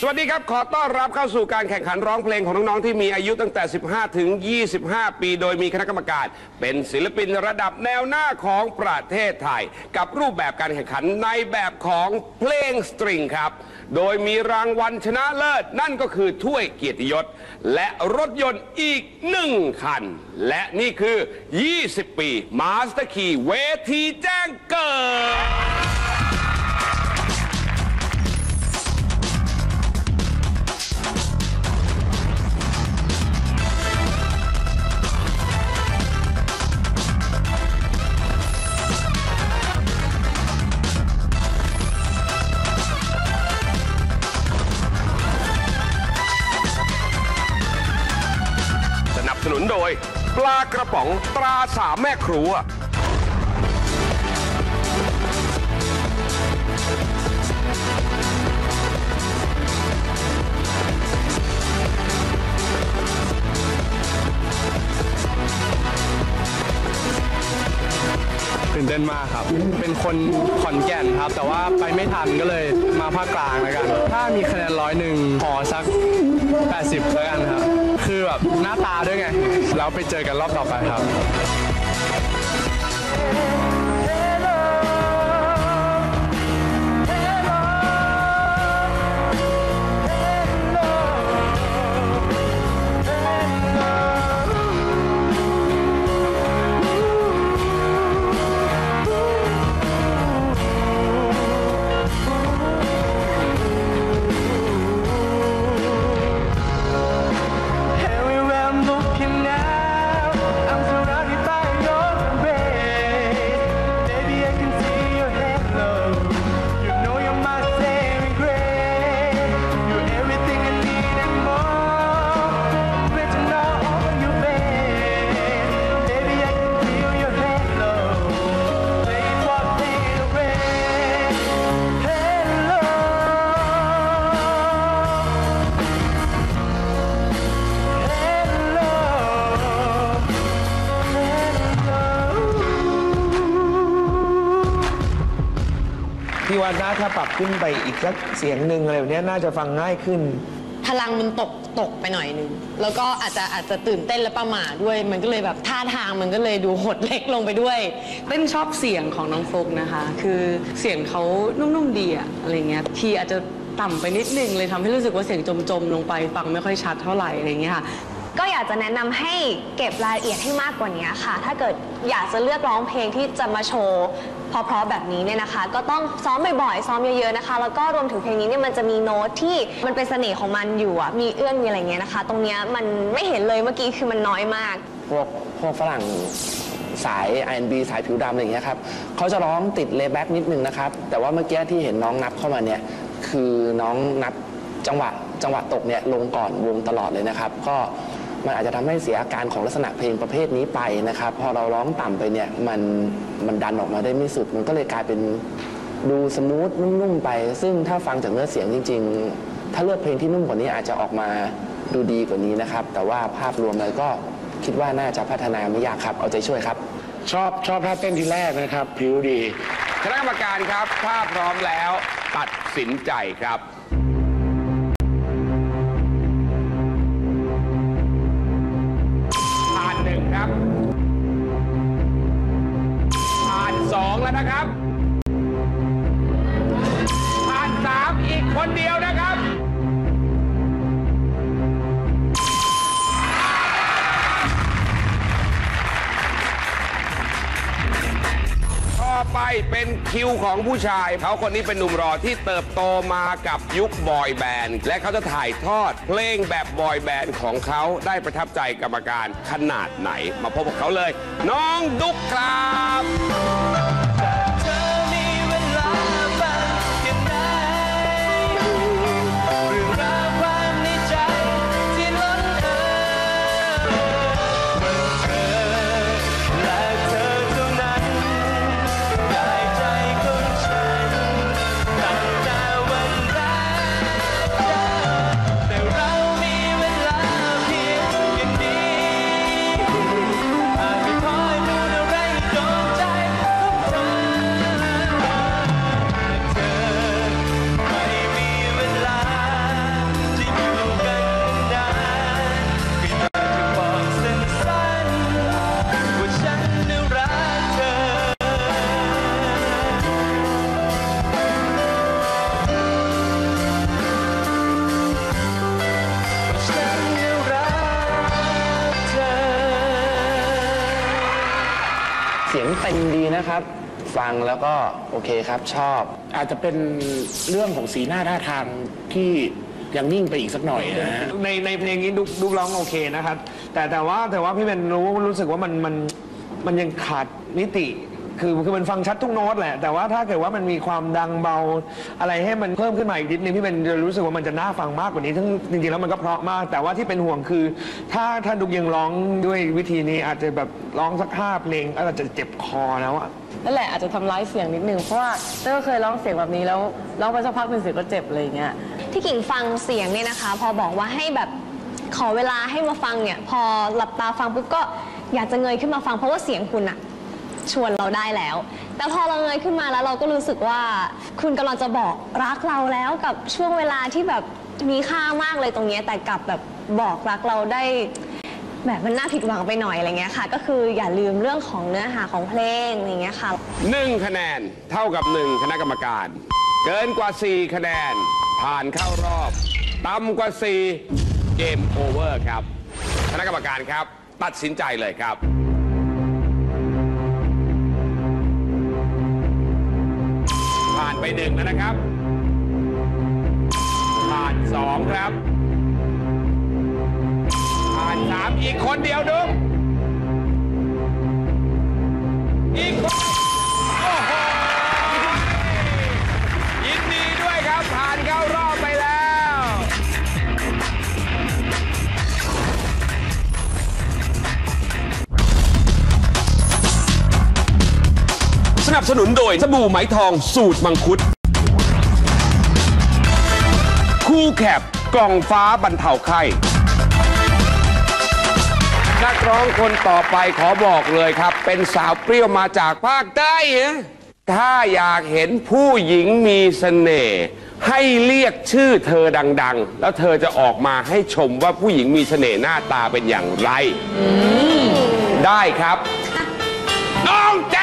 สวัสดีครับ ขอต้อนรับเข้าสู่การแข่งขันร้องเพลงของน้อง ๆ ที่มีอายุตั้งแต่ 15 ถึง 25 ปี โดยมีคณะกรรมการ เป็นศิลปินระดับแนวหน้าของประเทศไทย กับรูปแบบการแข่งขันในแบบของเพลงสตริงครับ โดยมีรางวัลชนะเลิศ นั่นก็คือถ้วยเกียรติยศ และรถยนต์อีกหนึ่งคัน และนี่คือ 20 ปีมาสเตอร์คีเวทีแจ้งเกิด ระป๋องตราสามแม่ครัว ตื่นเต้นมากครับ เป็นคนขอนแก่นครับ แต่ว่าไปไม่ทันก็เลยมาภาคกลางแล้วกัน ถ้ามีคะแนนร้อยหนึ่งขอสัก 80แล้วกันครับ คือแบบหน้าตาด้วยไงแล้วไปเจอกันรอบต่อไปครับ พี่ว่าน่าถ้าปรับขึ้นไปอีกสักเสียงหนึ่งอะไรแบบเนี้ยน่าจะฟังง่ายขึ้น พลังมันตกตกไปหน่อยนึง แล้วก็อาจจะอาจจะตื่นเต้นและประหม่าด้วย มันก็เลยแบบท่าทางมันก็เลยดูหดเล็กลงไปด้วย เต้นชอบเสียงของน้องฟลุกนะคะ คือเสียงเขานุ่มๆดีอะอะไรเงี้ยทีอาจจะต่ำไปนิดนึงเลยทำให้รู้สึกว่าเสียงจมๆลงไปฟังไม่ค่อยชัดเท่าไหร่อะไรเงี้ยค่ะ ก็อยากจะแนะนำให้เก็บรายละเอียดให้มากกว่านี้ค่ะ ถ้าเกิดอยากจะเลือกร้องเพลงที่จะมาโชว์ เพราะๆแบบนี้เนี่ยนะคะ ก็ต้องซ้อมบ่อยๆซ้อมเยอะๆนะคะ แล้วก็รวมถึงเพลงนี้เนี่ยมันจะมีโน้ตที่มันเป็นเสน่ห์ของมันอยู่อะมีเอื้อนมีอะไรเงี้ยนะคะ ตรงเนี้ยมันไม่เห็นเลยเมื่อกี้คือมันน้อยมาก พวกพวกฝรั่งสาย R&B สายผิวดำอะไรอย่างเงี้ยครับเขาจะร้องติดเลแบ็กนิดนึงนะครับ แต่ว่าเมื่อกี้ที่เห็นน้องนับเข้ามาเนี่ย คือน้องนับจังหวะจังหวะตกเนี่ยลงก่อนวงตลอดเลยนะครับ ก็ มันอาจจะทำให้เสียอาการของลักษณะเพลงประเภทนี้ไปนะครับ พอเราร้องต่ำไปเนี่ยมันมันดันออกมาได้ไม่สุด มันก็เลยกลายเป็นดูสมูทนุ่มๆไป ซึ่งถ้าฟังจากเนื้อเสียงจริง ๆ ถ้าเลือกเพลงที่นุ่มกว่านี้อาจจะออกมาดูดีกว่านี้นะครับ แต่ว่าภาพรวมเลยก็คิดว่าน่าจะพัฒนาไม่ยากครับ เอาใจช่วยครับ ชอบชอบท่าเต้นทีแรกนะครับ ผิวดีคณะกรรมการครับ ถ้าพร้อมแล้ว ตัดสินใจครับ เป็นคิวของผู้ชาย เขาคนนี้เป็นหนุ่มรอที่เติบโตมากับยุคบอยแบนด์และเขาจะถ่ายทอดเพลงแบบบอยแบนด์ของเขาได้ประทับใจกรรมการขนาดไหน มาพบกับเขาเลย น้องดุ๊กครับ เสียงเต็มดีนะครับ ฟังแล้วก็โอเคครับชอบ อาจจะเป็นเรื่องของสีหน้าท่าทางที่ยังนิ่งไปอีกสักหน่อยนะฮะ ในในเพลงนี้ดุกดุกร้องโอเคนะครับ แต่แต่ว่าแต่ว่าพี่เบนรู้รู้สึกว่ามันมันมันยังขาดมิติ คือคือมันฟังชัดทุกโน้ตแหละ แต่ว่าถ้าเกิดว่ามันมีความดังเบาอะไรให้มันเพิ่มขึ้นมาอีกนิดนึงพี่เบนจะรู้สึกว่ามันจะน่าฟังมากกว่านี้ทั้งจริงๆแล้วมันก็เพราะมาก แต่ว่าที่เป็นห่วงคือ ถ้าถ้าดุกยังร้องด้วยวิธีนี้อาจจะแบบร้องสักห้าเพลงอาจจะเจ็บคอแล้วอะนั่นแหละอาจจะทำร้ายเสียงนิดนึงเพราะว่าเต้ยก็เคยร้องเสียงแบบนี้แล้วร้องไปสักพักเป็นเสียงก็เจ็บอะไรอย่างเงี้ย ที่กิ่งฟังเสียงเนี่ยนะคะ พอบอกว่าให้แบบขอเวลาให้มาฟังเนี่ย พอหลับตาฟังปุ๊บก็อยากจะเงยขึ้นมาฟังเพราะว่าเสียงคุณอะ ชวนเราได้แล้ว แต่พอเราเงยขึ้นมาแล้วเราก็รู้สึกว่า คุณกำลังจะบอกรักเราแล้วกับช่วงเวลาที่แบบมีค่ามากเลยตรงเนี้ยแต่กลับแบบบอกรักเราได้แบบมันน่าผิดหวังไปหน่อยอะไรเงี้ยค่ะ ก็คืออย่าลืมเรื่องของเนื้อหาของเพลงอย่างเงี้ยค่ะหนึ่งคะแนนเท่ากับหนึ่งคณะกรรมการ เกินกว่า 4 คะแนน ผ่านเข้ารอบต่ำกว่า 4 เกมโอเวอร์ครับ คณะกรรมการครับ ตัดสินใจเลยครับ ไปหนึ่งแล้วนะครับ ผ่านสองครับ ผ่านสามอีกคนเดียวดูอีกคน สนับสนุนโดยสบู่ไหมทองสูตรมังคุด คู่แคบกล่องฟ้าบรรเทาไข้นักร้องคนต่อไปขอบอกเลยครับ เป็นสาวเปรี้ยวมาจากภาคใต้นะถ้าอยากเห็นผู้หญิงมีเสน่ห์ให้เรียกชื่อเธอดัง ๆ แล้วเธอจะออกมาให้ชมว่าผู้หญิงมีเสน่ห์หน้าตาเป็นอย่างไร ได้ครับ น้องแจ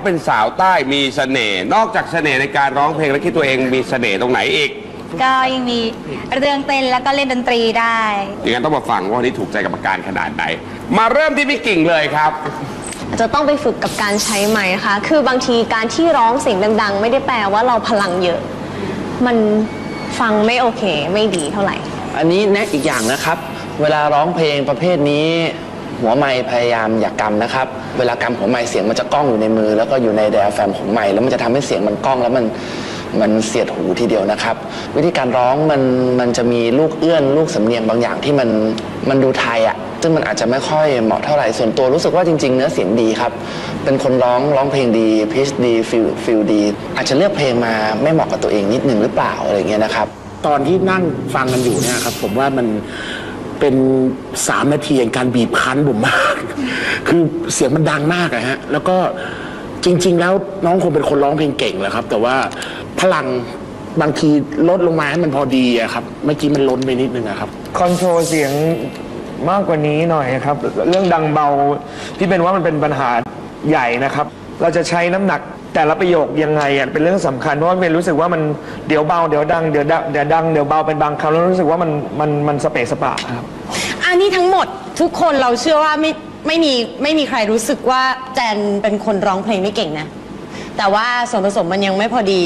เขาเป็นสาวใต้มีเสน่ห์นอกจากเสน่ห์ในการร้องเพลงแล้วคิดตัวเองมีเสน่ห์ตรงไหนอีก ก็ยังมีเรื่องเต้นแล้วก็เล่นดนตรีได้ อย่างนั้นต้องมาฟังว่าวันนี้ถูกใจกรรมการขนาดไหน มาเริ่มที่พี่กิ่งเลยครับ จะต้องไปฝึกกับการใช้ไม้นะคะคือบางทีการที่ร้องเสียงดัง ๆ ไม่ได้แปลว่าเราพลังเยอะ มันฟังไม่โอเค ไม่ดีเท่าไหร่ อันนี้แนะอีกอย่างนะครับ เวลาร้องเพลงประเภทนี้ หัวไม้พยายามอย่ากำนะครับ เวลากำหัวไม้เสียงมันจะก้องอยู่ในมือ แล้วก็อยู่ในไดอะแฟมของไม้แล้วมันจะทำให้เสียงมันก้องแล้วมันมันเสียดหูทีเดียวนะครับ วิธีการร้องมันมันจะมีลูกเอื้อน ลูกสำเนียงบางอย่างที่มันมันดูไทยอะ่ะซึ่งมันอาจจะไม่ค่อยเหมาะเท่าไหร่ส่วนตัวรู้สึกว่าจริง ๆ เนื้อเสียงดีครับ เป็นคนร้องร้องเพลงดีพิชดีฟิลฟิลดี อาจจะเลือกเพลงมาไม่เหมาะกับตัวเองนิดนึงหรือเปล่าอะไรเงี้ยนะครับตอนที่นั่งฟังกันอยู่เนี่ยครับผมว่ามัน เป็นสามนาทีแห่งการบีบคั้นผมมาก คือเสียงมันดังมากอะฮะ แล้วก็จริง ๆ แล้วน้องคงเป็นคนร้องเพลงเก่งแหละครับ แต่ว่าพลังบางทีลดลงมาให้มันพอดีอะครับ เมื่อกี้มันล้นไปนิดนึงอะครับ คอนโทรลเสียงมากกว่านี้หน่อยครับ เรื่องดังเบาที่เป็นว่ามันเป็นปัญหาใหญ่นะครับ เราจะใช้น้ำหนัก แต่ละประโยคยังไงอะเป็นเรื่องสำคัญเพราะว่าเป็นรู้สึกว่ามันเดี๋ยวเบาเดี๋ยวดังเดี๋ยวดังเดี๋ยวดังเดี๋ยวเบาเป็นบางคำแล้วรู้สึกว่ามันมันมันสเปะสปะครับอันนี้ทั้งหมดทุกคนเราเชื่อว่าไม่ไม่มีไม่มีใครรู้สึกว่าแจนเป็นคนร้องเพลงไม่เก่งนะ แต่ว่าส่วนผสมมันยังไม่พอดี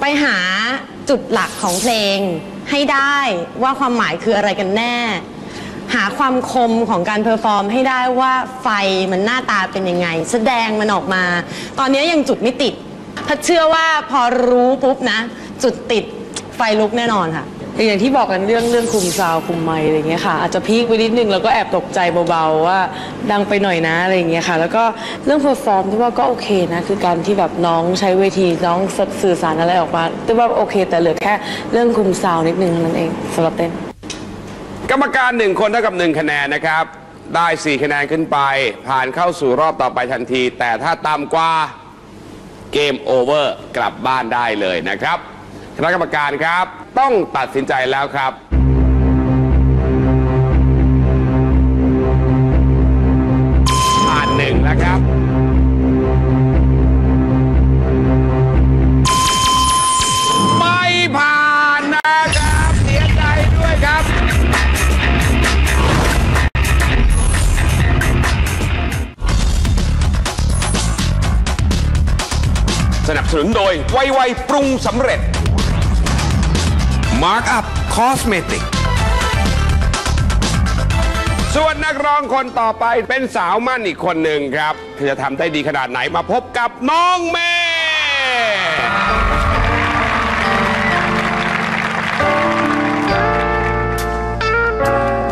ไปหาจุดหลักของเพลงให้ได้ว่าความหมายคืออะไรกันแน่ หาความคมของการเพอร์ฟอร์มให้ได้ว่าไฟมันหน้าตาเป็นยังไง แสดงมันออกมา ตอนนี้ยังจุดไม่ติดพัดเชื่อว่าพอรู้ปุ๊บนะ จุดติดไฟลุกแน่นอนค่ะ อย่างที่บอกกันเรื่องเรื่องคุมซาวด์คุมไมค์อะไรเงี้ยค่ะ อาจจะพีคไปนิดนึงแล้วก็แอบตกใจเบาๆว่าดังไปหน่อยนะอะไรเงี้ยค่ะ แล้วก็เรื่องเพอร์ฟอร์มที่ว่าก็โอเคนะ คือการที่แบบน้องใช้เวทีน้องสื่อสารอะไรออกมาที่ว่าโอเค แต่เหลือแค่เรื่องคุมซาวด์นิดนึงเท่านั้นเองสำหรับเต้น กรรมการหนึ่งคนเท่ากับหนึ่งคะแนนนะครับ ได้ 4 คะแนนขึ้นไป ผ่านเข้าสู่รอบต่อไปทันที แต่ถ้าต่ำกว่าเกมโอเวอร์กลับบ้านได้เลยนะครับคณะกรรมการครับ ต้องตัดสินใจแล้วครับ สนับสนุนโดยไวไวปรุงสำเร็จ Mark Up Cosmetic ส่วนนักร้องคนต่อไปเป็นสาวมั่นอีกคนหนึ่งครับเธอจะทำได้ดีขนาดไหนมาพบกับน้องเมย์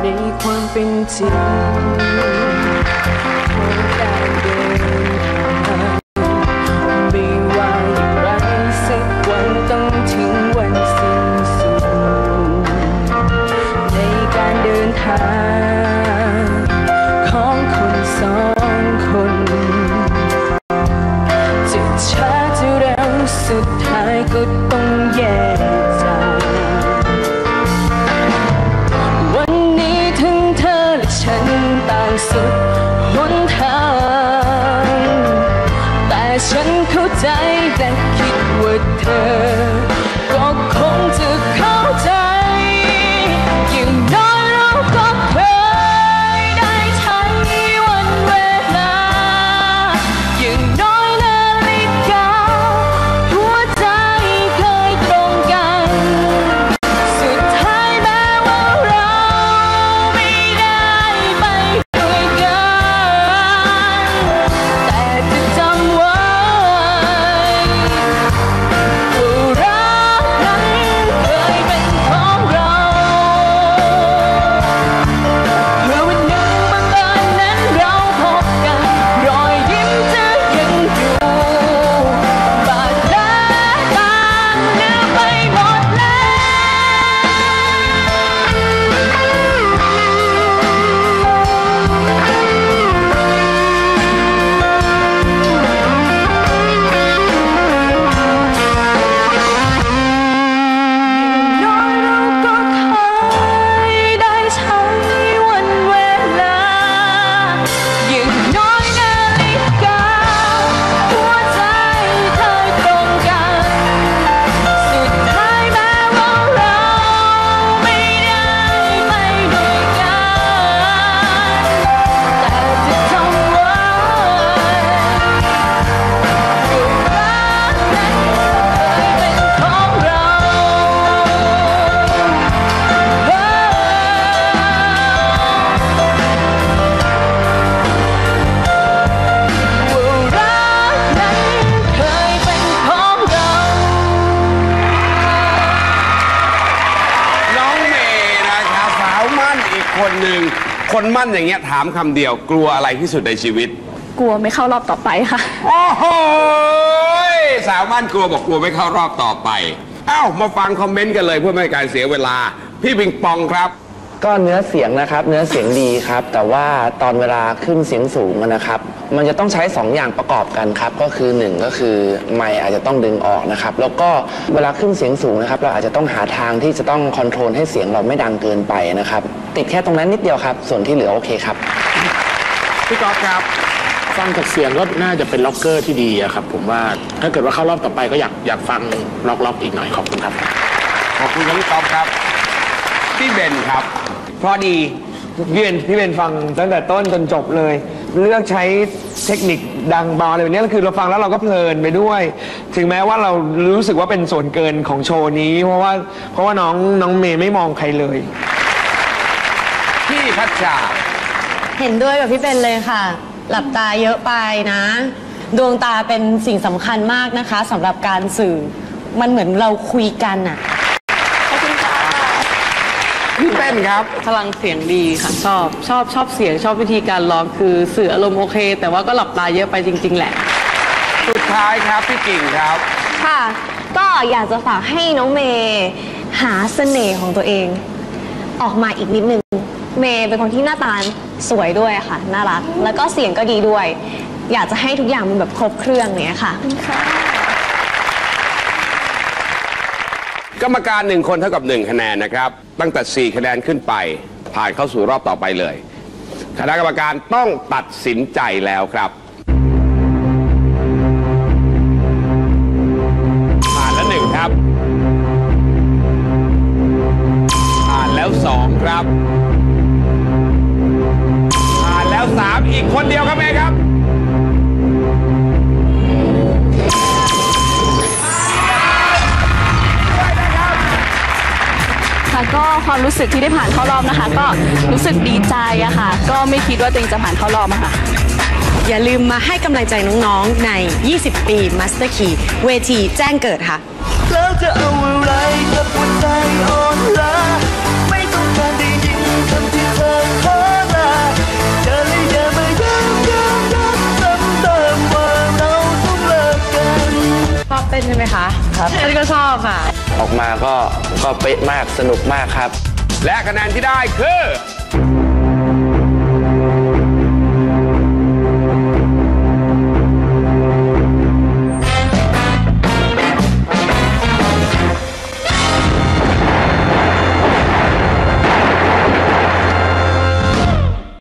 ในความเป็นจริง นมั่นอย่างเงี้ยถามคำเดียวกลัวอะไรที่สุดในชีวิต กลัวไม่เข้ารอบต่อไปค่ะ โอ้โหยสาวมั่นกลัวบอกกลัวไม่เข้ารอบต่อไป เอ้า มาฟังคอมเมนต์กันเลยเพื่อไม่ให้การเสียเวลา พี่ปิงปองครับ ก็เนื้อเสียงนะครับ เนื้อเสียงดีครับ แต่ว่าตอนเวลาขึ้นเสียงสูงอะนะครับ มันจะต้องใช้สองอย่างประกอบกันครับ ก็คือหนึ่งก็คือไมค์อาจจะต้องดึงออกนะครับ แล้วก็เวลาขึ้นเสียงสูงนะครับ เราอาจจะต้องหาทางที่จะต้องคอนโทรลให้เสียงเราไม่ดังเกินไปนะครับ ติดแค่ตรงนั้นนิดเดียวครับ ส่วนที่เหลือโอเคครับ พี่ก๊อฟครับ ฟังจากเสียงก็น่าจะเป็นล็อกเกอร์ที่ดีอะครับ ผมว่าถ้าเกิดว่าเข้ารอบต่อไปก็อยากอยากฟังล็อกล็อกอีกหน่อยขอบคุณครับ ขอบคุณครับพี่ก๊อฟครับ พี่เบนครับ เพราะดี พี่เบนพี่เบนฟังตั้งแต่ต้นจนจบเลย เลือกใช้เทคนิคดังเบาอะไรแบบนี้คือเราฟังแล้วเราก็เพลินไปด้วย ถึงแม้ว่าเรารู้สึกว่าเป็นส่วนเกินของโชว์นี้ เพราะว่าเพราะว่าน้องน้องเมย์ไม่มองใครเลย พี่พัชชาเห็นด้วยกับพี่เป็นเลยค่ะ หลับตาเยอะไปนะ ดวงตาเป็นสิ่งสำคัญมากนะคะสำหรับการสื่อ มันเหมือนเราคุยกันอะพี่เต้นครับ พลังเสียงดีค่ะชอบชอบชอบเสียงชอบวิธีการร้องคือสื่ออารมณ์โอเค แต่ว่าก็หลับตาเยอะไปจริง ๆ แหละ สุดท้ายครับพี่กิ่งครับ ค่ะ ก็อยากจะฝากให้น้องเมย์หาเสน่ห์ของตัวเอง ออกมาอีกนิดนึง เมย์เป็นคนที่หน้าตาสวยด้วยค่ะ น่ารัก แล้วก็เสียงก็ดีด้วย อยากจะให้ทุกอย่างมันแบบครบเครื่องเนี้ยค่ะ กรรมการหนึ่งคนเท่ากับหนึ่งคะแนนนะครับ ตั้งแต่ 4 คะแนนขึ้นไป ผ่านเข้าสู่รอบต่อไปเลย คณะกรรมการต้องตัดสินใจแล้วครับ ความรู้สึกที่ได้ผ่านเข้ารอบนะคะ ก็รู้สึกดีใจอะค่ะ ก็ไม่คิดว่าตัวเองจะผ่านเข้ารอบอะค่ะ อย่าลืมมาให้กำลังใจน้องๆใน 20 ปี Master Key เวทีแจ้งเกิดค่ะ แล้วจะเอาอะไรกับหัวใจอ่อนล้าไม่ต้องการได้ยินคำที่เธอขอลาเธอเลยอย่ามาย้ำย้ำย้ำซ้ำเติมว่าเราต้องเลิกกัน ชอบเต้นใช่ไหมคะครับอันนี้ก็ชอบค่ะ ออกมาก็ก็เป๊ะมากสนุกมากครับ และคะแนนที่ได้คือ